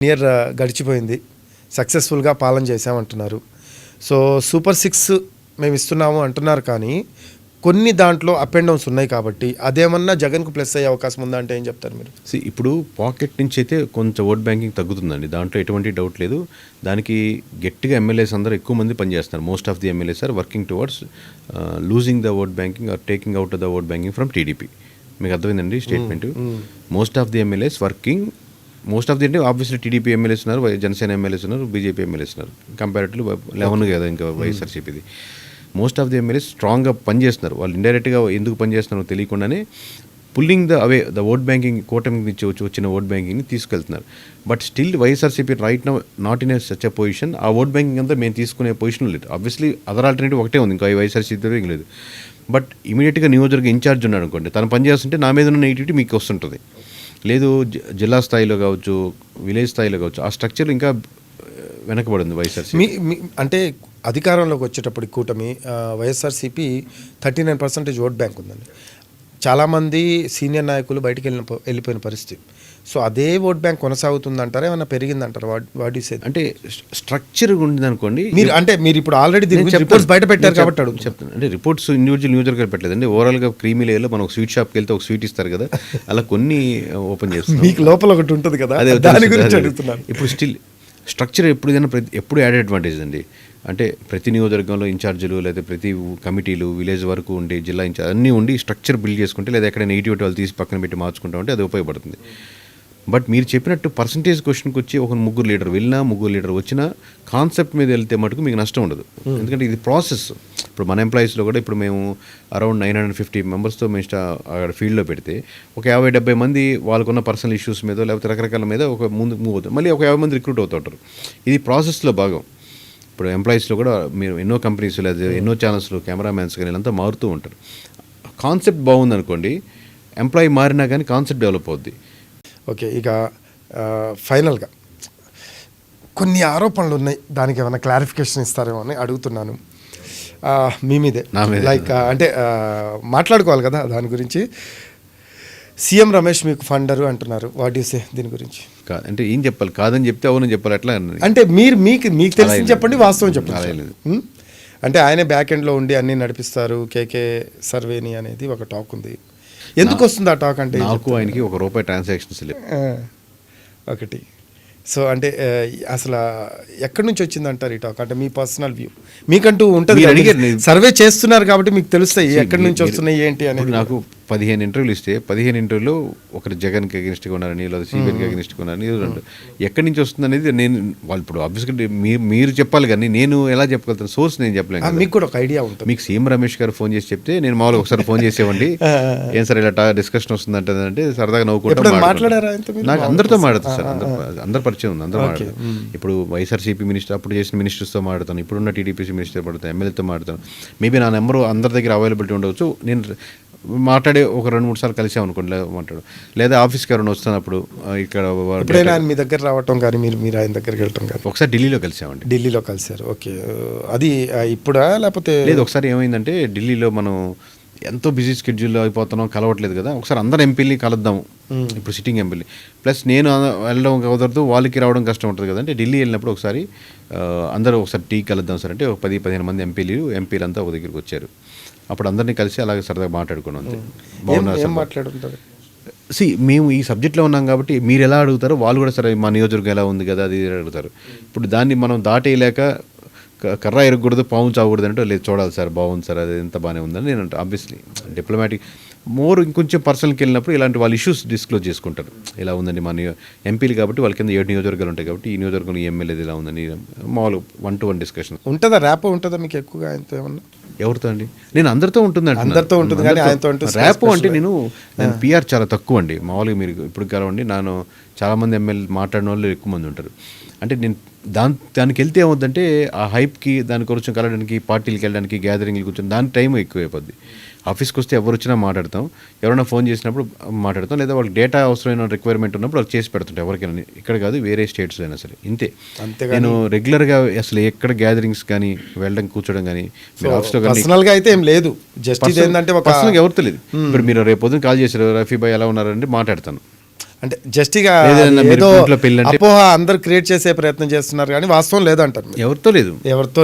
Year గడిచిపోయింది. సక్సెస్ఫుల్గా పాలన చేసామంటున్నారు సో సూపర్ సిక్స్ మేము ఇస్తున్నాము అంటున్నారు కానీ కొన్ని దాంట్లో అప్ అండ్ డౌన్స్ ఉన్నాయి కాబట్టి అదేమన్నా జగన్కు ప్లస్ అయ్యే అవకాశం ఉందా అంటే ఏం చెప్తారు మీరు? ఇప్పుడు పాకెట్ నుంచి అయితే కొంచెం ఓట్ బ్యాంకింగ్ తగ్గుతుందండి. దాంట్లో ఎటువంటి డౌట్ లేదు. దానికి గట్టిగా ఎమ్మెల్యేస్ అందరూ ఎక్కువ మంది పనిచేస్తున్నారు. Most of the MLAs are working towards losing the vote banking are taking out the vote banking from TDP మీకు అర్థమైందండి statement most of the MLAs working most of the అంటే ఆబ్వియస్లీ టీడీపీ ఎమ్మెల్యేస్ ఉన్నారు Janasena MLAs ఉన్నారు BJP MLAs ఉన్నారు. Comparative eleven కదా ఇంకా వైఎస్ఆర్సీపీది most of the. MLAs స్ట్రాంగ్గా పనిచేస్తున్నారు. వాళ్ళు ఇండైరెక్ట్గా ఎందుకు పనిచేస్తున్నారో తెలియకుండానే pulling the away the vote banking కూటమి నుంచి వచ్చి వచ్చిన ఓట్ బ్యాంకింగ్ని తీసుకెళ్తున్నారు. But still YSRCP right now not in a such a position ఆ ఓట్ బ్యాంకింగ్ అంతా మేము తీసుకునే పొజిషన్ లేదు. ఆబ్వియస్లీ అదర్ ఆల్టర్నేటివ్ ఒకటే ఉంది. ఇంకా వైఎస్ఆర్సీపీ ఏం లేదు. బట్ ఇమీడియట్గా నియోజకవర్గ ఇన్ఛార్జ్ ఉన్నాడు అనుకోండి తను పనిచేస్తుంటే నా మీద ఉన్న నెగిటివిటీ మీకు వస్తుంటుంది లేదు జిల్లా స్థాయిలో కావచ్చు విలేజ్ స్థాయిలో కావచ్చు ఆ స్ట్రక్చర్ ఇంకా వెనకబడింది వైఎస్ఆర్సీ మీ అంటే అధికారంలోకి వచ్చేటప్పుడు కూటమి YSRCP thirty nine percentage vote bank ఉందండి. చాలామంది సీనియర్ నాయకులు బయటికి వెళ్ళిన వెళ్ళిపోయిన పరిస్థితి. సో అదే ఓట్ బ్యాంక్ కొనసాగుతుందంటారా? ఏమన్నా పెరిగిందంటారా వాట్ వాట్ యూ సే? అంటే స్ట్రక్చర్ ఉంది అనుకోండి మీరు అంటే మీరు ఇప్పుడు ఆల్రెడీ దీని. రిపోర్ట్స్ బయట పెట్టారు కాబట్టి చెప్తాను. అంటే రిపోర్ట్స్ ఇండివిజువల్ న్యూజర్ పెట్టలేదండి. ఓవరాల్గా క్రీమీ లేయర్లో మనం ఒక స్వీట్ షాప్కి వెళ్తే ఒక స్వీట్ ఇస్తారు కదా అలా కొన్ని ఓపెన్ చేస్తాం మీకు లోపల ఒకటి ఉంటుంది కదా అదే దాని గురించి. అడుగుతున్నాను. ఇప్పుడు స్టిల్ స్ట్రక్చర్ ఎప్పుడు ఏదైనా ప్రతి ఎప్పుడు యాడ్ అడ్వాంటేజ్ అండి. అంటే ప్రతి నియోజకవర్గంలో ఇన్ఛార్జీలు లేదా ప్రతి కమిటీలు విలేజ్ వరకు ఉండి జిల్లా ఇన్ఛార్జ్ అన్నీ ఉండి స్ట్రక్చర్ బిల్డ్ చేసుకుంటే లేదా ఎక్కడ నెగిటివిటీ వాళ్ళు తీసి పక్కన పెట్టి మార్చుకుంటా ఉంటే అది ఉపయోగపడుతుంది. బట్ మీరు చెప్పినట్టు పర్సంటేజ్ క్వశ్చన్కి వచ్చి ఒక ముగ్గురు లీడర్ వెళ్ళినా ముగ్గురు లీడర్ వచ్చినా కాన్సెప్ట్ మీద వెళ్తే మటుకు మీకు నష్టం ఉండదు. ఎందుకంటే ఇది ప్రాసెస్ ఇప్పుడు మన ఎంప్లాయీస్లో కూడా ఇప్పుడు మేము అరౌండ్ నైన్ హండ్రెడ్ ఫిఫ్టీ మెంబర్స్తో మేము అక్కడ ఫీల్డ్లో పెడితే ఒక యాభై డెబ్బై మంది వాళ్ళకున్న పర్సనల్ ఇష్యూస్ మీద లేకపోతే రకరకాల మీద ఒక ముందు మూవ్ అవుతుంది. మళ్ళీ ఒక యాభై మంది రిక్రూట్ అవుతుంటారు ఇది ప్రాసెస్లో భాగం. ఇప్పుడు ఎంప్లాయీస్లో కూడా మీరు ఎన్నో కంపెనీస్ లేదా ఎన్నో ఛానల్స్లో కెమెరామ్యాన్స్ కానీ వీళ్ళంతా మారుతూ ఉంటారు. కాన్సెప్ట్ బాగుంది అనుకోండి ఎంప్లాయీ మారినా కానీ కాన్సెప్ట్ డెవలప్ అవుద్ది. ఓకే ఇక ఫైనల్గా కొన్ని ఆరోపణలు ఉన్నాయి. దానికి ఏమైనా క్లారిఫికేషన్ ఇస్తారేమో అని అడుగుతున్నాను. మీ మీదే. లైక్ అంటే మాట్లాడుకోవాలి కదా దాని గురించి. సీఎం రమేష్ మీకు ఫండరు అంటున్నారు. వాట్ యూ సే దీని గురించి? అంటే ఏం చెప్పాలి? కాదని చెప్తే అవునని చెప్పాలి. అన్నది. అంటే మీరు మీకు మీకు తెలిసి చెప్పండి వాస్తవం చెప్పండి? అంటే ఆయనే బ్యాక్ ఎండ్లో ఉండి అన్నీ నడిపిస్తారు. కేకే సర్వేని అనేది ఒక టాక్ ఉంది. ఎందుకు వస్తుంది ఆ టాక్ అంటే? నాకు ఆయనకి ఒక రూపాయి ట్రాన్సాక్షన్స్ లేవు. ఒకటి. సో అంటే అసలు ఎక్కడి నుంచి వచ్చింది అంటారు ఈ టాక్ అంటే మీ పర్సనల్ వ్యూ మీకంటూ ఉంటుంది సర్వే చేస్తున్నారు కాబట్టి మీకు తెలుస్తాయి ఎక్కడి నుంచి వస్తున్నాయి ఏంటి అనేది. నాకు పదిహేను ఇంటర్వ్యూలు ఇస్తే పదిహేను ఇంటర్వ్యూలో ఒకటి జగన్కి అగెనిస్ట్గా ఉన్నారని లేదా సిబిఎన్కి అగెనిస్ట్గా ఉన్నారని రెండు. ఎక్కడి నుంచి వస్తుంది అనేది నేను వాళ్ళు ఇప్పుడు ఆబ్వియస్గా మీరు మీరు చెప్పాలి కానీ నేను ఎలా చెప్పగలుగుతాను? సోర్స్ నేను చెప్పలేను. మీకు కూడా ఒక ఐడియా ఉంటుంది. మీకు సీఎం రమేష్ గారు ఫోన్ చేసి చెప్తే నేను మామూలుగా ఒకసారి ఫోన్ చేసేవండి ఏం సార్ ఇలా డిస్కషన్ వస్తుంది అంటే సరదాగా నవ్వుకుంటా? నాకు అందరితో మాట్లాడుతాను సార్ అందరు అందరు పరిచయం ఉంది అందరూ. మాట్లాడతాను ఇప్పుడు వైఎస్ఆర్సీపీ మినిస్టర్ అప్పుడు చేసిన మినిస్టర్స్తో మాట్లాడతాను ఇప్పుడున్న టీడీపీసీ మినిస్టర్ పడతాను ఎమ్మెల్యేతో మాట్లాడతాను. మేబీ నా నెంబర్ అందరి దగ్గర అవైలబిలిటీ ఉండవచ్చు నేను మాట్లాడే ఒక రెండు మూడు సార్లు కలిసాం అనుకోండి లేదా మాట్లాడు. లేదా ఆఫీస్కి ఎవరైనా వస్తున్నప్పుడు ఇక్కడ ఎప్పుడైనా ఆయన మీ దగ్గర రావటం కానీ మీరు మీరు ఆయన దగ్గరికి వెళ్ళటం కానీ. ఒకసారి ఢిల్లీలో కలిసామండి. ఢిల్లీలో కలిశారు ఓకే. అది ఇప్పుడా లేకపోతే లేదు ఒకసారి ఏమైందంటే ఢిల్లీలో మనం ఎంతో బిజీ స్కెడ్యూల్లో అయిపోతున్నాం కలవట్లేదు కదా. ఒకసారి అందరు ఎంపీని కలుద్దాం. ఇప్పుడు సిట్టింగ్ ఎంపీని ప్లస్ నేను వెళ్ళడం కుదరదు వాళ్ళకి రావడం కష్టం ఉంటుంది కదా. అంటే ఢిల్లీ వెళ్ళినప్పుడు ఒకసారి అందరూ ఒకసారి టీ కలుద్దాం సార్ అంటే ఒక పది పదిహేను మంది ఎంపీలు ఎంపీలు అంతా ఒక దగ్గరికి వచ్చారు. అప్పుడు అందరినీ కలిసి అలాగే సరదాగా మాట్లాడుకున్నాం బాగున్నారు సార్ మాట్లాడుంటారు సి మేము ఈ సబ్జెక్ట్లో ఉన్నాం కాబట్టి మీరు ఎలా అడుగుతారో వాళ్ళు కూడా సరే మా నియోజకవర్గం ఎలా ఉంది కదా అది అడుగుతారు. ఇప్పుడు దాన్ని మనం దాటేయలేక కర్ర ఎరగకూడదు పాము చావకూడదు అంటే లేదు చూడాలి సార్ బాగుంది సార్ అది ఎంత బాగానే ఉందని నేను అంటే. ఆబ్వియస్లీ డిప్లొమాటిక్ మోర్ ఇంకొంచెం పర్సనల్కి వెళ్ళినప్పుడు ఇలాంటి వాళ్ళ ఇష్యూస్ డిస్క్లోజ్ చేసుకుంటారు. ఇలా ఉందండి మా నియో ఎంపీలు కాబట్టి వాళ్ళ కింద ఏడు నియోజకవర్గాలు ఉంటాయి కాబట్టి ఈ నియోజకవర్గంలో ఈ ఎమ్మెల్యేది ఇలా ఉందని మామూలు వన్ టు వన్ డిస్కషన్ ఉంటుందా? ర్యాప్ ఉంటుందా మీకు ఎక్కువగా ఆయనతో ఏమన్నా? ఎవరితో అండి? నేను అందరితో ఉంటుంది అందరితో ఉంటుంది కానీ ఆయనతో ఉంటే ర్యాప్ అంటే నేను నేను పిఆర్ చాలా తక్కువ అండి మామూలుగా మీరు ఇప్పుడు కలవండి నేను చాలామంది ఎమ్మెల్యే మాట్లాడిన వాళ్ళు ఎక్కువ మంది ఉంటారు. అంటే నేను దాని దానికి వెళ్తే ఏమవుద్దంటే ఆ హైప్కి దాని కొంచెం కలవడానికి పార్టీలకు వెళ్ళడానికి గ్యాదరింగ్లు కూర్చొని దాని టైం ఎక్కువ అయిపోద్ది ఆఫీస్కి వస్తే ఎవరు వచ్చినా మాట్లాడతాం. ఎవరైనా ఫోన్ చేసినప్పుడు మాట్లాడతాం. లేదా వాళ్ళకి డేటా అవసరమైన రిక్వైర్మెంట్ ఉన్నప్పుడు వాళ్ళు చేసి పెడుతుంటాం ఎవరికైనా. ఇక్కడ కాదు వేరే స్టేట్స్ అయినా సరే. ఇంతే. నేను రెగ్యులర్గా అసలు ఎక్కడ గ్యాదరింగ్స్ కానీ వెళ్ళడం కూర్చోడం కానీ మీరు ఆఫీస్లో కానీ పర్సనల్గా అయితే ఏం లేదు. జస్ట్ ఏంటంటే పర్సనల్గా ఎవరు తెలియదు. ఇప్పుడు మీరు రేపు పొద్దున్న కాల్ చేశారు రఫీ భాయ్ ఎలా ఉన్నారంటే మాట్లాడతాను. అంటే జస్ట్ ఇక ఏదో అపోహ అందరు క్రియేట్ చేసే ప్రయత్నం చేస్తున్నారు కానీ వాస్తవం లేదంటారు. ఎవరితో లేదు ఎవరితో